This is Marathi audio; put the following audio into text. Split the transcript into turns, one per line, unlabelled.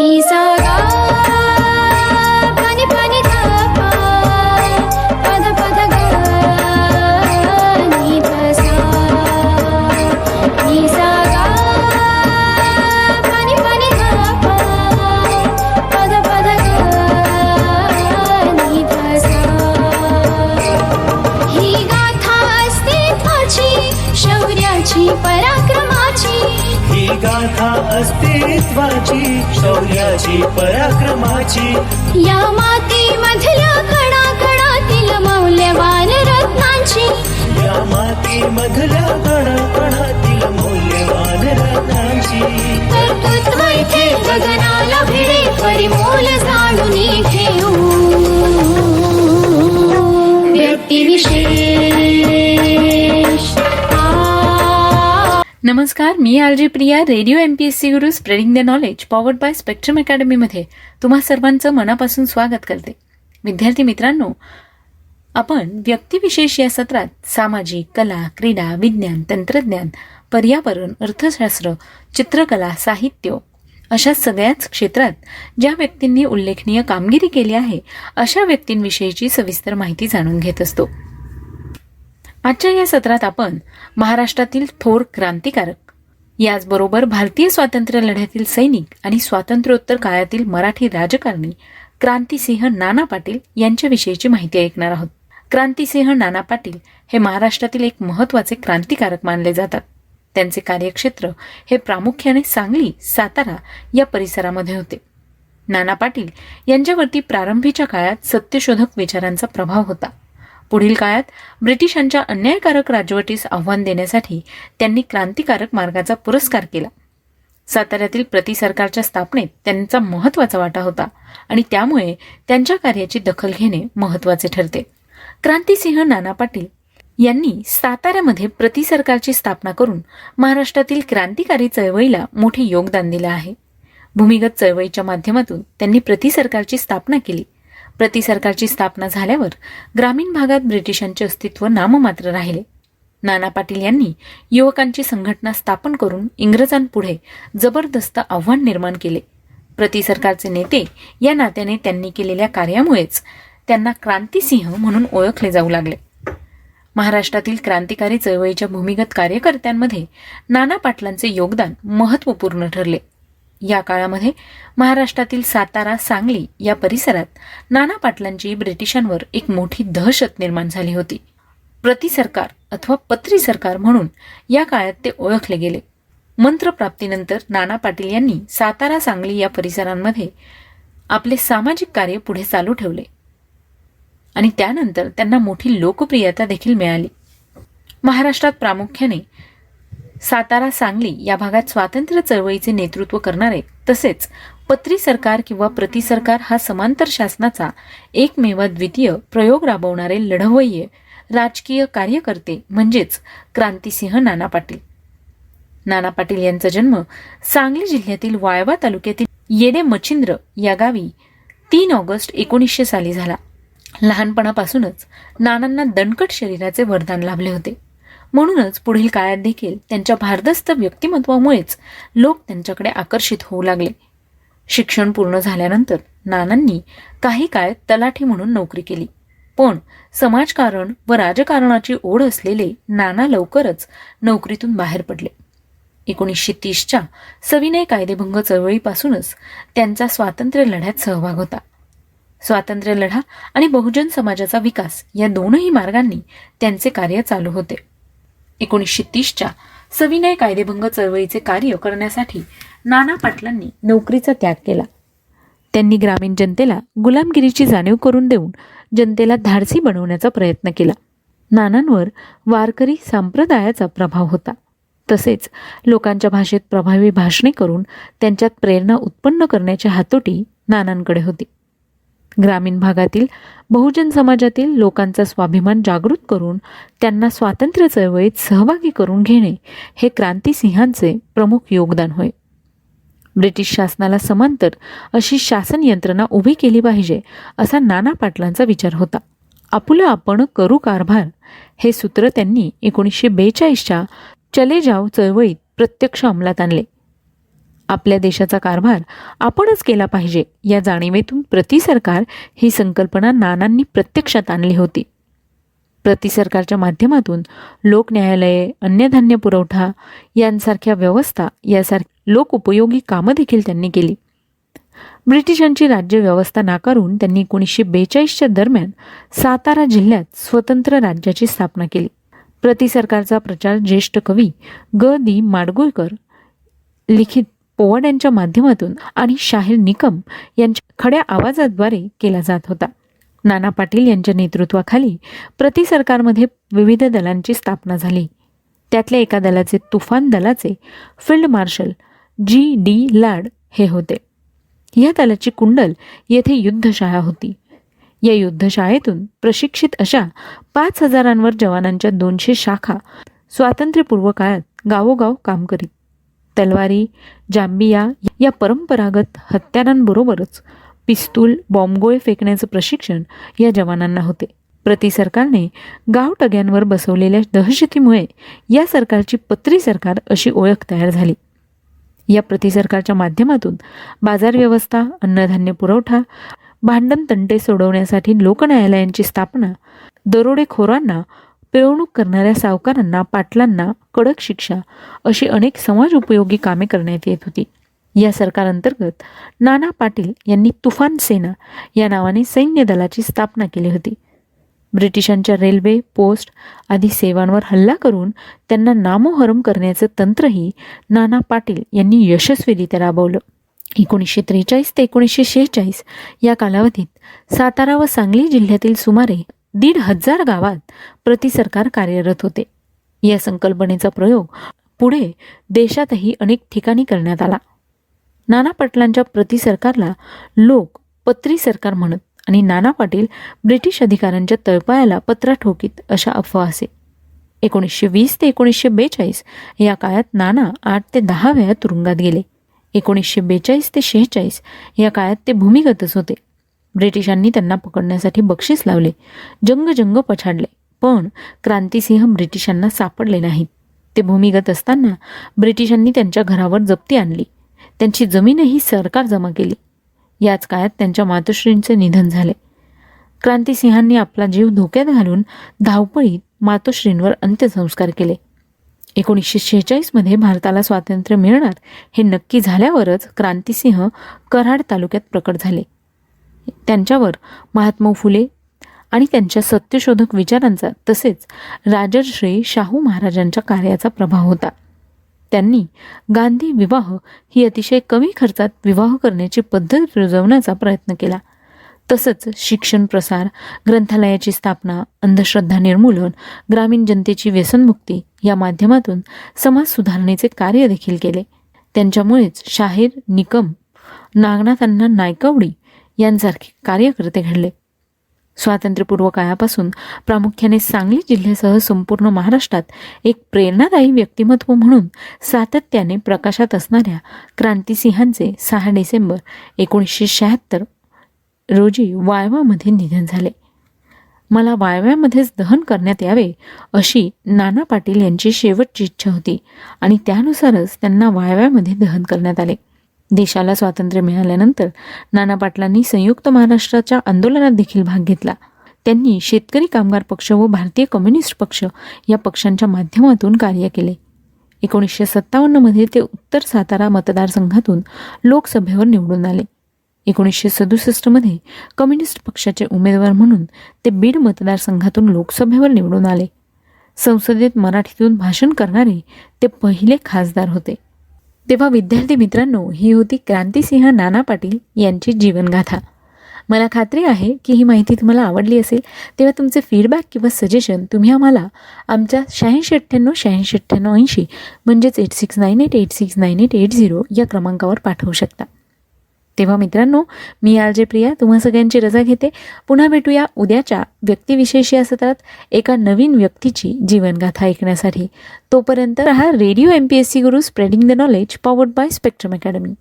नि सा गा पानी पद पद गा नि ध पद पद गा नि ही गाथा अस्तित्वाची शौर्याची पराक्रमाची.
ही गाथा अस्तित्वाची शौर्याची पराक्रमाची.
या
माती मधल्या
नमस्कार मी RJ Priya radio M P S C Guru spreading the knowledge powered by Spectrum अकॅडमीमध्ये तुम्हा सर्वांचं मनापासून स्वागत करते. विद्यार्थी मित्रांनो आपण व्यक्तिविशेष या सत्रात सामाजिक कला क्रीडा विज्ञान तंत्रज्ञान पर्यावरण अर्थशास्त्र चित्रकला साहित्य अशा सगळ्याच क्षेत्रात ज्या व्यक्तींनी उल्लेखनीय कामगिरी केली आहे अशा व्यक्तींविषयीची सविस्तर माहिती जाणून घेत असतो. आजच्या या सत्रात आपण महाराष्ट्रातील थोर क्रांतिकारक याचबरोबर भारतीय स्वातंत्र्य लढ्यातील सैनिक आणि स्वातंत्र्योत्तर काळातील मराठी राजकारणी क्रांतिसिंह नाना पाटील यांच्याविषयीची माहिती ऐकणार आहोत. क्रांतिसिंह नाना पाटील हे महाराष्ट्रातील एक महत्त्वाचे क्रांतिकारक मानले जातात. त्यांचे कार्यक्षेत्र हे प्रामुख्याने सांगली सातारा या परिसरामध्ये होते. नाना पाटील यांच्यावरती प्रारंभीच्या काळात सत्यशोधक विचारांचा प्रभाव होता. पुढील काळात ब्रिटिशांच्या अन्यायकारक राजवटीस आव्हान देण्यासाठी त्यांनी क्रांतिकारक मार्गाचा पुरस्कार केला. साताऱ्यातील प्रति सरकारच्या स्थापनेत त्यांचा महत्त्वाचा वाटा होता आणि त्यामुळे त्यांच्या कार्याची दखल घेणे महत्त्वाचे ठरते. क्रांतिसिंह नाना पाटील यांनी साताऱ्यामध्ये प्रति सरकारची स्थापना करून महाराष्ट्रातील क्रांतिकारी चळवळीला मोठे योगदान दिले आहे. भूमिगत चळवळीच्या माध्यमातून त्यांनी प्रति सरकारची स्थापना केली. प्रति सरकारची स्थापना झाल्यावर ग्रामीण भागात ब्रिटिशांचे अस्तित्व नाममात्र राहिले. नाना पाटील यांनी युवकांची संघटना स्थापन करून इंग्रजांपुढे जबरदस्त आव्हान निर्माण केले. प्रति सरकारचे नेते या नात्याने त्यांनी केलेल्या कार्यामुळेच त्यांना क्रांतिसिंह म्हणून ओळखले जाऊ लागले. महाराष्ट्रातील क्रांतिकारी चळवळीच्या भूमिगत कार्यकर्त्यांमध्ये नाना पाटलांचे योगदान महत्त्वपूर्ण ठरले. या काळामध्ये महाराष्ट्रातील सातारा सांगली या परिसरात नाना पाटलांची ब्रिटिशांवर एक मोठी दहशत निर्माण झाली होती. प्रति सरकार अथवा पत्री सरकार म्हणून या काळात ते ओळखले गेले. मंत्रप्राप्तीनंतर नाना पाटील यांनी सातारा सांगली या परिसरांमध्ये आपले सामाजिक कार्य पुढे चालू ठेवले आणि त्यानंतर त्यांना मोठी लोकप्रियता देखील मिळाली. महाराष्ट्रात प्रामुख्याने सातारा सांगली या भागात स्वातंत्र्य चळवळीचे नेतृत्व करणारे तसेच पत्री सरकार किंवा प्रति सरकार हा समांतर शासनाचा एकमेव द्वितीय प्रयोग राबवणारे लढवय्ये राजकीय कार्यकर्ते म्हणजेच क्रांतिसिंह नाना पाटील. नाना पाटील यांचा जन्म सांगली जिल्ह्यातील वाळवा तालुक्यातील येडे मच्छिंद्र या गावी तीन ऑगस्ट एकोणीसशे साली झाला. लहानपणापासूनच नानांना दणकट शरीराचे वरदान लाभले होते. म्हणूनच पुढील काळात देखील त्यांच्या भारदस्त व्यक्तिमत्वामुळेच लोक त्यांच्याकडे आकर्षित होऊ लागले. शिक्षण पूर्ण झाल्यानंतर नानांनी काही काळ तलाठी म्हणून नोकरी केली. पण समाजकारण व राजकारणाची ओढ असलेले नाना लवकरच नोकरीतून बाहेर पडले. एकोणीसशे तीसच्या सविनय कायदेभंग चळवळीपासूनच त्यांचा स्वातंत्र्य लढ्यात सहभाग होता. स्वातंत्र्य लढा आणि बहुजन समाजाचा विकास या दोनही मार्गांनी त्यांचे कार्य चालू होते. एकोणीसशे तीसच्या सविनय कायदेभंग चळवळीचे कार्य करण्यासाठी नाना पाटलांनी नोकरीचा त्याग केला. त्यांनी ग्रामीण जनतेला गुलामगिरीची जाणीव करून देऊन जनतेला धाडसी बनवण्याचा प्रयत्न केला. नानांवर वारकरी संप्रदायाचा प्रभाव होता. तसेच लोकांच्या भाषेत प्रभावी भाषणे करून त्यांच्यात प्रेरणा उत्पन्न करण्याची हातोटी नानांकडे होती. ग्रामीण भागातील बहुजन समाजातील लोकांचा स्वाभिमान जागृत करून त्यांना स्वातंत्र्य चळवळीत सहभागी करून घेणे हे क्रांतिसिंहांचे प्रमुख योगदान होय. ब्रिटिश शासनाला समांतर अशी शासन यंत्रणा उभी केली पाहिजे असा नाना पाटलांचा विचार होता. आपुलं आपण करू कारभार हे सूत्र त्यांनी एकोणीसशे बेचाळीसच्या चले जाव चळवळीत प्रत्यक्ष अंमलात आणले. आपल्या देशाचा कारभार आपणच केला पाहिजे या जाणीवेतून प्रतिसरकार ही संकल्पना नानांनी प्रत्यक्षात आणली होती. प्रतिसरकारच्या माध्यमातून लोक न्यायालये अन्नधान्य पुरवठा यांसारख्या व्यवस्था यासारखी लोक उपयोगी कामं देखील त्यांनी केली. ब्रिटिशांची राज्यव्यवस्था नाकारून त्यांनी एकोणीसशे बेचाळीसच्या दरम्यान सातारा जिल्ह्यात स्वतंत्र राज्याची स्थापना केली. प्रतिसरकारचा प्रचार ज्येष्ठ कवी ग. दी. माडगुळकर लिखित पोवाड्यांच्या माध्यमातून आणि शाहीर निकम यांच्या खड्या आवाजाद्वारे केला जात होता. नाना पाटील यांच्या नेतृत्वाखाली प्रति सरकारमध्ये विविध दलांची स्थापना झाली. त्यातल्या एका दलाचे तुफान दलाचे field marshal G D Lad हे होते. या दलाची कुंडल येथे युद्धशाळा होती. या युद्धशाळेतून प्रशिक्षित अशा पाच हजारांवर जवानांच्या दोनशे शाखा स्वातंत्र्यपूर्व काळात गावोगाव काम करीत. तलवारी जांबिया या परंपरागत हत्यारांबरोबरच पिस्तूल बॉम्बगोळे फेकण्याचं प्रशिक्षण या जवानांना होते. प्रतिसरकारने गावटग्यांवर बसवलेल्या दहशतीमुळे या सरकारची पत्री सरकार अशी ओळख तयार झाली. या प्रतिसरकारच्या माध्यमातून बाजार व्यवस्था अन्नधान्य पुरवठा भांडण तंटे सोडवण्यासाठी लोकन्यायालयांची स्थापना दरोडेखोरांना पिळवणूक करणाऱ्या सावकारांना पाटलांना कडक शिक्षा अशी अनेक समाज उपयोगी कामे करण्यात येत होती. या सरकारअंतर्गत नाना पाटील यांनी तुफान सेना या नावाने सैन्य दलाची स्थापना केली होती. ब्रिटिशांच्या रेल्वे पोस्ट आदी सेवांवर हल्ला करून त्यांना नामोहरम करण्याचं तंत्रही नाना पाटील यांनी यशस्वीरित्या राबवलं. एकोणीसशे त्रेचाळीस ते एकोणीसशे शेहेचाळीस या कालावधीत सातारा व सांगली जिल्ह्यातील सुमारे दीड हजार गावात प्रतिसरकार कार्यरत होते. या संकल्पनेचा प्रयोग पुढे देशातही अनेक ठिकाणी करण्यात आला. नाना पाटलांच्या प्रतिसरकारला लोक पत्री सरकार म्हणत आणि नाना पाटील ब्रिटिश अधिकाऱ्यांच्या तळपायाला पत्रा ठोकीत अशा अफवा असे. एकोणीसशे वीस ते एकोणीसशे बेचाळीस या काळात नाना आठ ते दहा वेळा तुरुंगात गेले. एकोणीसशे बेचाळीस ते शेहेचाळीस या काळात ते भूमिगतच होते. ब्रिटिशांनी त्यांना पकडण्यासाठी बक्षीस लावले. जंग जंग पछाडले. पण क्रांतिसिंह ब्रिटिशांना सापडले नाहीत. ते भूमिगत असताना ब्रिटिशांनी त्यांच्या घरावर जप्ती आणली. त्यांची जमीनही सरकार जमा केली. याच काळात त्यांच्या मातोश्रींचे निधन झाले. क्रांतिसिंहांनी आपला जीव धोक्यात घालून धावपळीत मातोश्रींवर अंत्यसंस्कार केले. एकोणीसशे शेहेचाळीसमध्ये भारताला स्वातंत्र्य मिळणार हे नक्की झाल्यावरच क्रांतिसिंह कराड तालुक्यात प्रकट झाले. त्यांच्यावर महात्मा फुले आणि त्यांच्या सत्यशोधक विचारांचा तसेच राजर्षी शाहू महाराजांच्या कार्याचा प्रभाव होता. त्यांनी गांधी विवाह ही अतिशय कमी खर्चात विवाह करण्याची पद्धत रुजवण्याचा प्रयत्न केला. तसंच शिक्षण प्रसार ग्रंथालयाची स्थापना अंधश्रद्धा निर्मूलन ग्रामीण जनतेची व्यसनमुक्ती या माध्यमातून समाज सुधारणेचे कार्य देखील केले. त्यांच्यामुळेच शाहीर निकम नागनाथांना नायकवडी यांसारखे कार्यकर्ते घडले. स्वातंत्र्यपूर्व काळापासून प्रामुख्याने सांगली जिल्ह्यासह संपूर्ण महाराष्ट्रात एक प्रेरणादायी व्यक्तिमत्व म्हणून सातत्याने प्रकाशात असणाऱ्या क्रांतिसिंहांचे सहा डिसेंबर एकोणीसशे शहात्तर रोजी वाळवामध्ये निधन झाले. मला वाळव्यामध्येच दहन करण्यात यावे अशी नाना पाटील यांची शेवटची इच्छा होती आणि त्यानुसारच त्यांना वाळव्यामध्ये दहन करण्यात आले. देशाला स्वातंत्र्य मिळाल्यानंतर नाना पाटलांनी संयुक्त महाराष्ट्राच्या आंदोलनात देखील भाग घेतला. त्यांनी शेतकरी कामगार पक्ष व भारतीय कम्युनिस्ट पक्ष या पक्षांच्या माध्यमातून कार्य केले. एकोणीसशे सत्तावन्नमध्ये ते उत्तर सातारा मतदारसंघातून लोकसभेवर निवडून आले. एकोणीसशे सदुसष्टमध्ये कम्युनिस्ट पक्षाचे उमेदवार म्हणून ते बीड मतदारसंघातून लोकसभेवर निवडून आले. संसदेत मराठीतून भाषण करणारे ते पहिले खासदार होते. तेव्हा विद्यार्थी मित्रांनो ही होती क्रांतिसिंह नाना पाटील यांची जीवनगाथा. मला खात्री आहे की ही माहिती तुम्हाला आवडली असेल तेव्हा तुमचे फीडबॅक किंवा सजेशन तुम्ही आम्हाला आमच्या शहाऐंशी अठ्ठ्याण्णव शहाऐंशी अठ्ठ्याण्णव ऐंशी म्हणजेच eight six nine eight eight six nine eight eight zero या क्रमांकावर पाठवू शकता. तेव्हा मित्रांनो मी आर जे प्रिया तुम्हा सगळ्यांची रजा घेते. पुन्हा भेटूया उद्याच्या व्यक्तिविशेष या सत्रात एका नवीन व्यक्तीची जीवनगाथा ऐकण्यासाठी. तोपर्यंत हा radio M P S C Guru spreading the knowledge powered by Spectrum academy